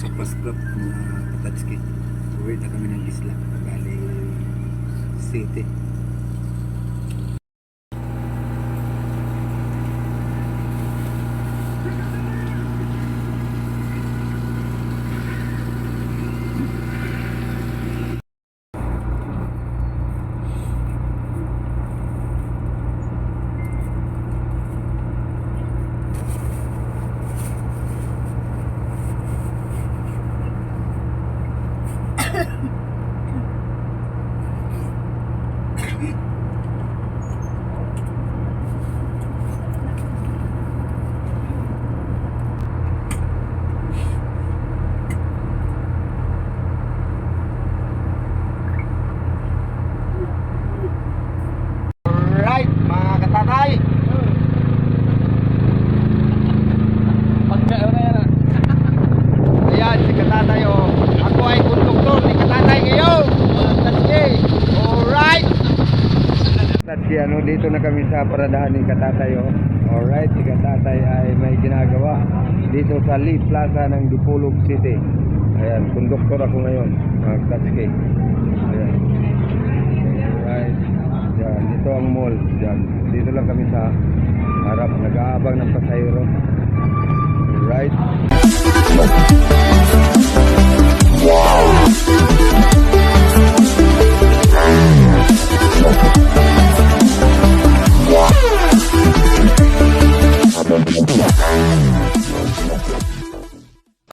sa Pascrop mga Katatski. Uwi na kami ng Isla. Bali City. Alright, mga katatay. Ayan, si katatay oh. Ako ay konduktor ni katatay ngayon. Tatsi. Alright. Dito na kami sa paradahan ni katatay oh. Alright, si katatay ay may ginagawa dito sa Lee Plaza ng Dipolog City. Ayan, konduktor ako ngayon. Tatsi. Ayan. Alright. Diyan, dito ang mall. Diyan. Dito lang kami sa harap. Nag-aabang ng pasahero. Alright.